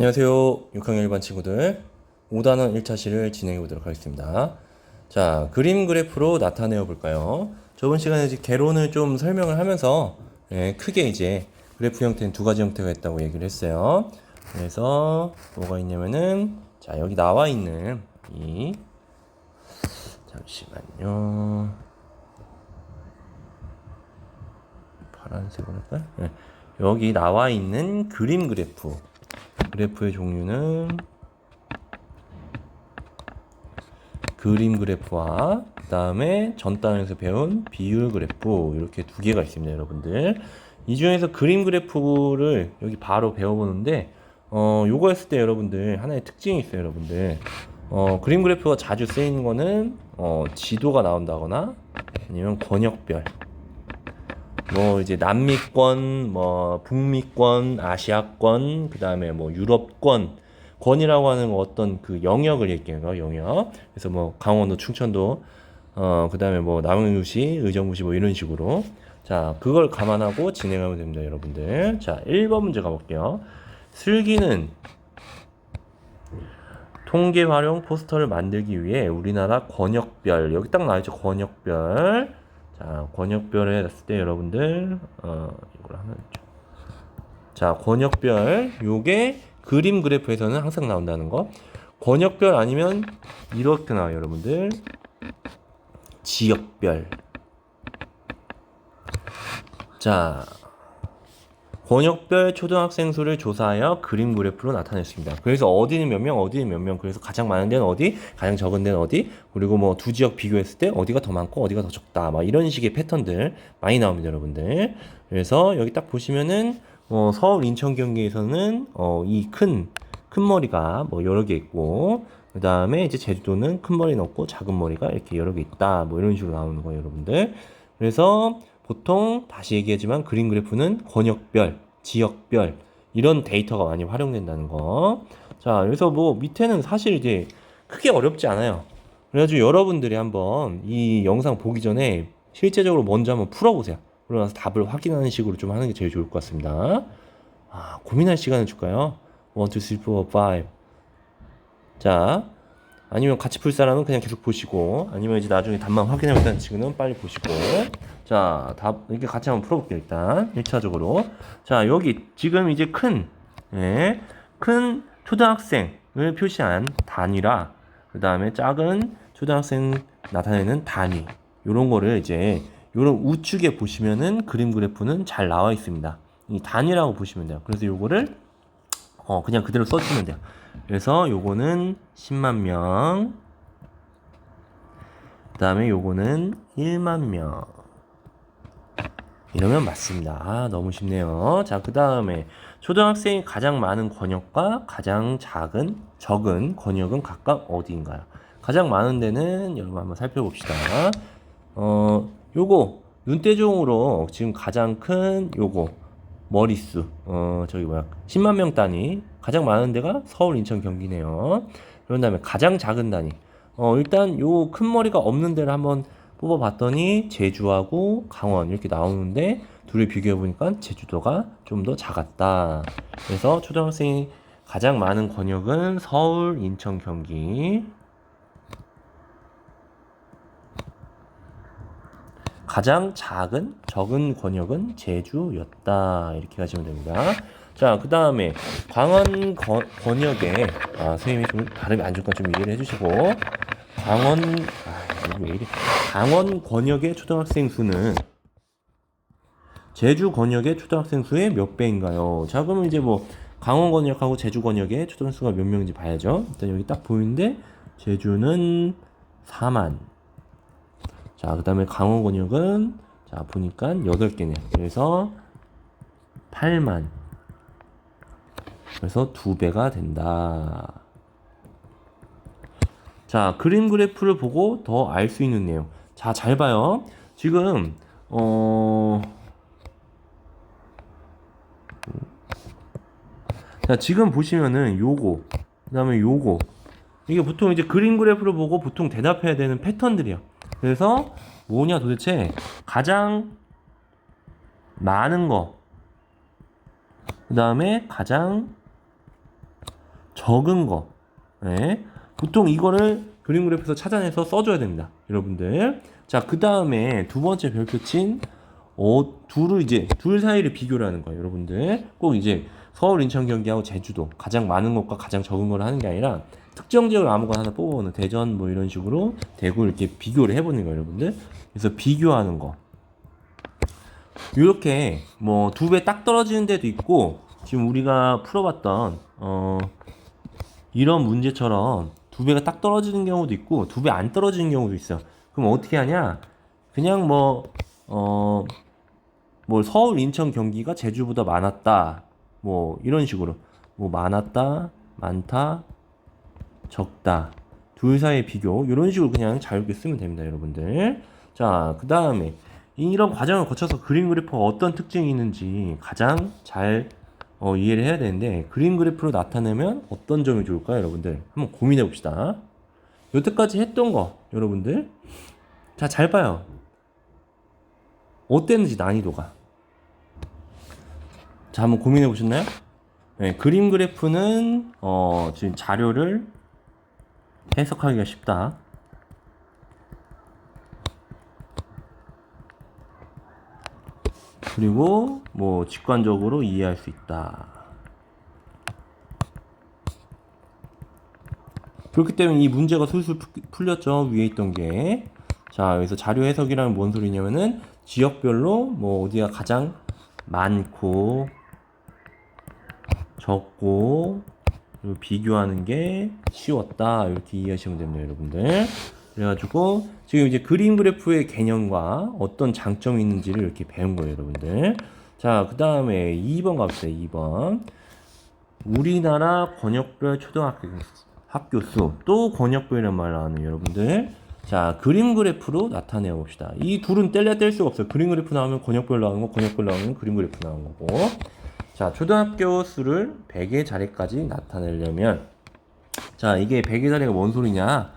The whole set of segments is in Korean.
안녕하세요. 6학년 1반 친구들. 5단원 1차 시를 진행해 보도록 하겠습니다. 자, 그림 그래프로 나타내어 볼까요? 저번 시간에 이제 개론을 좀 설명을 하면서 예, 크게 이제 그래프 형태는 두 가지 형태가 있다고 얘기를 했어요. 그래서 뭐가 있냐면은 자, 여기 나와 있는 이 잠시만요. 파란색으로 할까요? 예. 여기 나와 있는 그림 그래프. 그래프의 종류는 그림 그래프와 그 다음에 전 단원에서 배운 비율 그래프 이렇게 두 개가 있습니다 여러분들. 이 중에서 그림 그래프를 여기 바로 배워보는데 어 요거 했을 때 여러분들 하나의 특징이 있어요 여러분들. 어 그림 그래프가 자주 쓰이는 거는 어 지도가 나온다거나 아니면 권역별 뭐 이제 남미권, 뭐 북미권, 아시아권, 그 다음에 뭐 유럽권, 권이라고 하는 어떤 그 영역을 얘기해요, 영역. 그래서 뭐 강원도, 충청도, 어, 그 다음에 뭐 남양주시, 의정부시 뭐 이런 식으로. 자, 그걸 감안하고 진행하면 됩니다, 여러분들. 자, 1번 문제 가볼게요. 슬기는 통계 활용 포스터를 만들기 위해 우리나라 권역별, 여기 딱 나와 있죠, 권역별. 자, 권역별에 했을 때 여러분들 어 이걸 하면 좀. 자, 권역별 요게 그림 그래프에서는 항상 나온다는 거. 권역별 아니면 이렇게 나와요, 여러분들. 지역별. 자, 권역별 초등학생 수를 조사하여 그림 그래프로 나타냈습니다. 그래서 어디는 몇 명, 어디는 몇 명, 그래서 가장 많은 데는 어디, 가장 적은 데는 어디, 그리고 뭐 두 지역 비교했을 때 어디가 더 많고 어디가 더 적다, 막 이런 식의 패턴들 많이 나옵니다, 여러분들. 그래서 여기 딱 보시면은 어, 서울, 인천, 경기에서는 어, 이큰큰 머리가 뭐 여러 개 있고 그 다음에 이제 제주도는 큰 머리는 없고 작은 머리가 이렇게 여러 개 있다, 뭐 이런 식으로 나오는 거예요, 여러분들. 그래서 보통 다시 얘기하지만 그림 그래프는 권역별, 지역별 이런 데이터가 많이 활용된다는 거. 자, 그래서 뭐 밑에는 사실 이제 크게 어렵지 않아요. 그래가지고 여러분들이 한번 이 영상 보기 전에 실제적으로 먼저 한번 풀어보세요. 그러고 답을 확인하는 식으로 좀 하는 게 제일 좋을 것 같습니다. 아, 고민할 시간을 줄까요? 1, 2, 3, 4, 5. 자, 아니면 같이 풀 사람은 그냥 계속 보시고, 아니면 이제 나중에 답만 확인하겠다는 친구는 빨리 보시고. 자, 답, 이렇게 같이 한번 풀어볼게요, 일단. 1차적으로. 자, 여기 지금 이제 큰, 예, 큰 초등학생을 표시한 단위라, 그 다음에 작은 초등학생 나타내는 단위. 요런 거를 이제, 요런 우측에 보시면은 그림 그래프는 잘 나와 있습니다. 이 단위라고 보시면 돼요. 그래서 요거를, 어, 그냥 그대로 써주면 돼요. 그래서 요거는 10만 명. 그 다음에 요거는 1만 명. 이러면 맞습니다. 아, 너무 쉽네요. 자, 그 다음에 초등학생이 가장 많은 권역과 가장 작은, 적은 권역은 각각 어디인가요? 가장 많은 데는 여러분 한번 살펴봅시다. 어, 요거, 눈대중으로 지금 가장 큰 요거, 머릿수, 어, 저기 뭐야, 10만 명 단위, 가장 많은 데가 서울, 인천, 경기네요. 그런 다음에 가장 작은 단위, 어, 일단 요 큰 머리가 없는 데를 한번 뽑아봤더니 제주하고 강원 이렇게 나오는데 둘을 비교해 보니까 제주도가 좀 더 작았다. 그래서 초등학생이 가장 많은 권역은 서울, 인천, 경기. 가장 작은 적은 권역은 제주였다. 이렇게 가시면 됩니다. 자, 그 다음에 광원 거, 권역에 아, 선생님이 좀 발음이 안 좋으니까 좀 이해를 해주시고 이래? 강원 권역의 초등학생 수는 제주 권역의 초등학생 수의 몇 배인가요? 자, 그러면 이제 뭐 강원 권역하고 제주 권역의 초등학생 수가 몇 명인지 봐야죠. 일단 여기 딱 보이는데 제주는 4만. 자, 그다음에 강원 권역은 자, 보니까 8개네요. 그래서 8만. 그래서 두 배가 된다. 자, 그림 그래프를 보고 더 알 수 있는 내용. 자, 잘 봐요. 지금, 어, 자, 지금 보시면은 요거, 그 다음에 요거. 이게 보통 이제 그림 그래프를 보고 보통 대답해야 되는 패턴들이야. 그래서 뭐냐 도대체 가장 많은 거. 그 다음에 가장 적은 거. 네. 보통 이거를 그림 그래프에서 찾아내서 써줘야 됩니다. 여러분들. 자, 그 다음에 두 번째 별표친, 어, 둘을 이제, 둘 사이를 비교를 하는 거예요. 여러분들. 꼭 이제 서울, 인천, 경기하고 제주도. 가장 많은 것과 가장 적은 걸 하는 게 아니라 특정 지역을 아무거나 하나 뽑아보는 대전 뭐 이런 식으로 대구 이렇게 비교를 해보는 거예요. 여러분들. 그래서 비교하는 거. 이렇게 뭐 두 배 딱 떨어지는 데도 있고 지금 우리가 풀어봤던 어 이런 문제처럼 두 배가 딱 떨어지는 경우도 있고 두 배 안 떨어지는 경우도 있어. 그럼 어떻게 하냐? 그냥 뭐 어 뭐 서울, 인천, 경기가 제주보다 많았다. 뭐 이런 식으로 뭐 많았다, 많다, 적다. 둘 사이의 비교 이런 식으로 그냥 자유롭게 쓰면 됩니다, 여러분들. 자, 그 다음에 이런 과정을 거쳐서 그림 그래프가 어떤 특징이 있는지 가장 잘 어, 이해를 해야 되는데 그림 그래프로 나타내면 어떤 점이 좋을까요, 여러분들? 한번 고민해 봅시다. 여태까지 했던 거, 여러분들. 자, 잘 봐요. 어땠는지 난이도가. 자, 한번 고민해 보셨나요? 네, 그림 그래프는 어, 지금 자료를 해석하기가 쉽다. 그리고 뭐 직관적으로 이해할 수 있다. 그렇기 때문에 이 문제가 술술 풀- 풀렸죠. 위에 있던 게. 자, 여기서 자료 해석이라는 뭔 소리냐면은 지역별로 뭐 어디가 가장 많고 적고 비교하는 게 쉬웠다. 이렇게 이해하시면 됩니다, 여러분들. 그래가지고 지금 이제 그림 그래프의 개념과 어떤 장점이 있는지를 이렇게 배운 거예요, 여러분들. 자, 그 다음에 2번 갑시다, 2번. 우리나라 권역별 초등학교 학교 수, 또 권역별이란 말 나오는 여러분들. 자, 그림 그래프로 나타내 봅시다. 이 둘은 뗄래야 뗄 수가 없어요. 그림 그래프 나오면 권역별 나오는 거, 권역별 나오면 그림 그래프 나오는 거고. 자, 초등학교 수를 100의 자리까지 나타내려면, 자, 이게 100의 자리가 뭔 소리냐?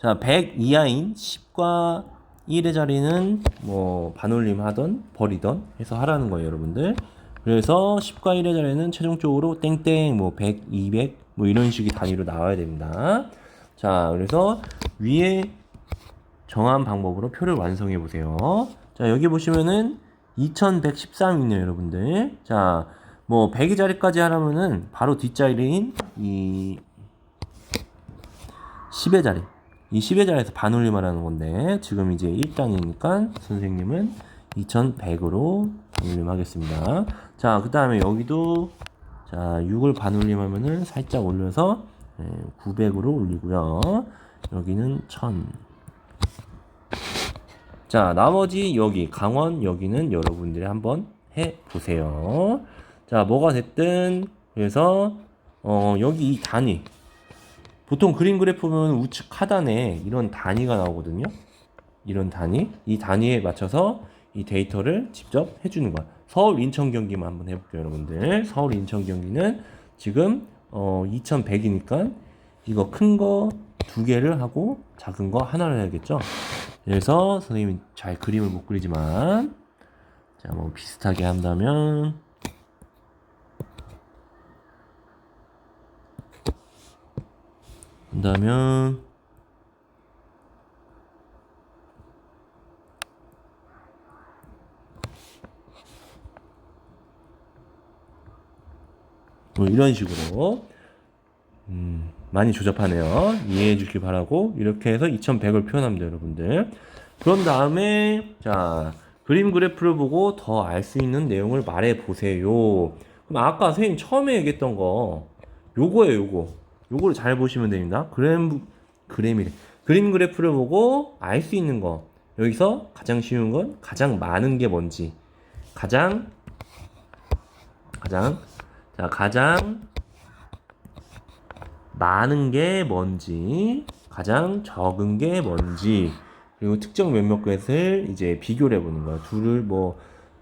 자, 100 이하인 10과 1의 자리는 뭐 반올림 하던 버리던 해서 하라는 거예요, 여러분들. 그래서 10과 1의 자리는 최종적으로 땡땡 뭐 100, 200 뭐 이런 식의 단위로 나와야 됩니다. 자, 그래서 위에 정한 방법으로 표를 완성해 보세요. 자, 여기 보시면은 2113 있네요, 여러분들. 자, 뭐 100의 자리까지 하려면은 바로 뒷자리인 이 10의 자리. 이 10의 자리에서 반올림을 하는 건데 지금 이제 1단이니까 선생님은 2100으로 반올림 하겠습니다. 자, 그 다음에 여기도 자, 6을 반올림하면은 살짝 올려서 900으로 올리고요. 여기는 1000. 자, 나머지 여기 강원 여기는 여러분들이 한번 해 보세요. 자, 뭐가 됐든 그래서 어, 여기 이 단위 보통 그림 그래프 보면 우측 하단에 이런 단위가 나오거든요. 이런 단위, 이 단위에 맞춰서 이 데이터를 직접 해주는 거야. 서울, 인천, 경기만 한번 해볼게요, 여러분들. 서울, 인천, 경기는 지금 어, 2100이니까 이거 큰 거 두 개를 하고 작은 거 하나를 해야겠죠. 그래서 선생님이 잘 그림을 못 그리지만 자, 뭐 비슷하게 한다면 한다면 뭐 이런 식으로 음, 많이 조잡하네요. 이해해 주길 바라고 이렇게 해서 2100을 표현합니다, 여러분들. 그런 다음에 자 그림 그래프를 보고 더 알 수 있는 내용을 말해 보세요. 그럼 아까 선생님 처음에 얘기했던 거 요거예요, 요거. 요거를 잘 보시면 됩니다. 그램 그램이래. 그림 그래프를 보고 알 수 있는 거. 여기서 가장 쉬운 건 가장 많은 게 뭔지. 가장 가장 자, 가장 많은 게 뭔지, 가장 적은 게 뭔지, 그리고 특정 몇몇 것을 이제 비교를 해보는 거야. 둘을 뭐,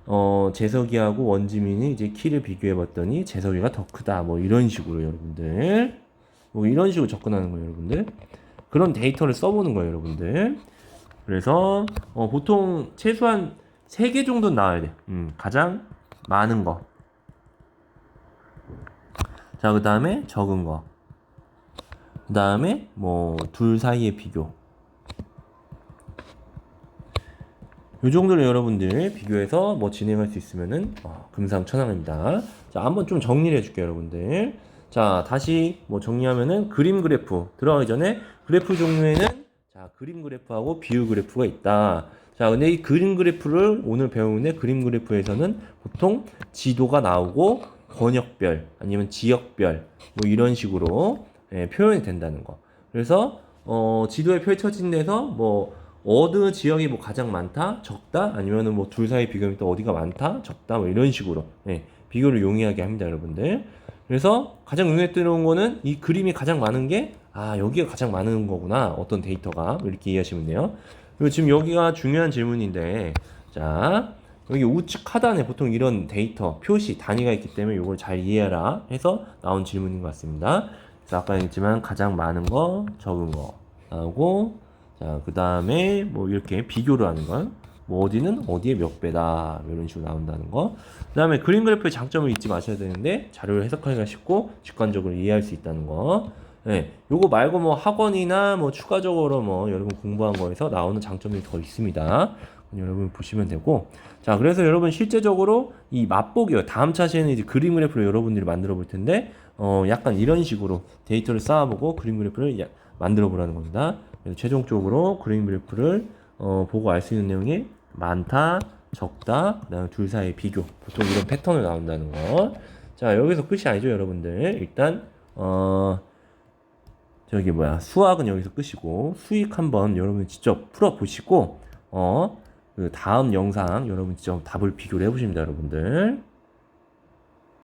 어, 재석이하고 원지민이 이제 키를 비교해 봤더니 재석이가 더 크다. 뭐 이런 식으로 여러분들. 뭐 이런 식으로 접근하는 거예요, 여러분들. 그런 데이터를 써보는 거예요, 여러분들. 그래서, 어, 보통 최소한 3개 정도는 나와야 돼. 음, 가장 많은 거. 자, 그 다음에 적은 거. 그 다음에 뭐 둘 사이의 비교. 요 정도로 여러분들 비교해서 뭐 진행할 수 있으면은 어, 금상첨화입니다. 자, 한번 좀 정리를 해줄게요, 여러분들. 자, 다시 뭐 정리하면은 그림 그래프 들어가기 전에 그래프 종류에는 자, 그림 그래프하고 비유 그래프가 있다. 자, 근데 이 그림 그래프를 오늘 배우는데 그림 그래프에서는 보통 지도가 나오고 권역별 아니면 지역별 뭐 이런 식으로 예, 표현이 된다는 거. 그래서 어, 지도에 펼쳐진 데서 뭐 어느 지역이 뭐 가장 많다, 적다, 아니면은 뭐 둘 사이 비교하면 또 어디가 많다, 적다, 뭐 이런 식으로 예, 비교를 용이하게 합니다, 여러분들. 그래서 가장 눈에 들어온 거는 이 그림이 가장 많은 게 아, 여기가 가장 많은 거구나. 어떤 데이터가 이렇게 이해하시면 돼요. 그리고 지금 여기가 중요한 질문인데 자, 여기 우측 하단에 보통 이런 데이터, 표시, 단위가 있기 때문에 이걸 잘 이해해라 해서 나온 질문인 것 같습니다. 그래서 아까 얘기했지만 가장 많은 거, 적은 거 나오고 자, 그 다음에 뭐 이렇게 비교를 하는 건, 뭐 어디는 어디에 몇 배다, 뭐 이런 식으로 나온다는 거. 그 다음에 그림 그래프의 장점을 잊지 마셔야 되는데, 자료를 해석하기가 쉽고, 직관적으로 이해할 수 있다는 거. 네, 요거 말고 뭐 학원이나 뭐 추가적으로 뭐 여러분 공부한 거에서 나오는 장점이 더 있습니다. 여러분 보시면 되고. 자, 그래서 여러분 실제적으로 이 맛보기요. 다음 차시에는 이제 그림 그래프를 여러분들이 만들어 볼 텐데, 어, 약간 이런 식으로 데이터를 쌓아보고 그림 그래프를 야- 만들어 보라는 겁니다. 그래서 최종적으로 그림 그래프를 어, 보고 알 수 있는 내용이 많다, 적다, 그다음에 둘 사이의 비교. 보통 이런 패턴을 나온다는 거. 자, 여기서 끝이 아니죠, 여러분들. 일단 어 저기 뭐야 수학은 여기서 끝이고 수익 한번 여러분 직접 풀어 보시고 어 그 다음 영상 여러분 직접 답을 비교를 해보십니다, 여러분들.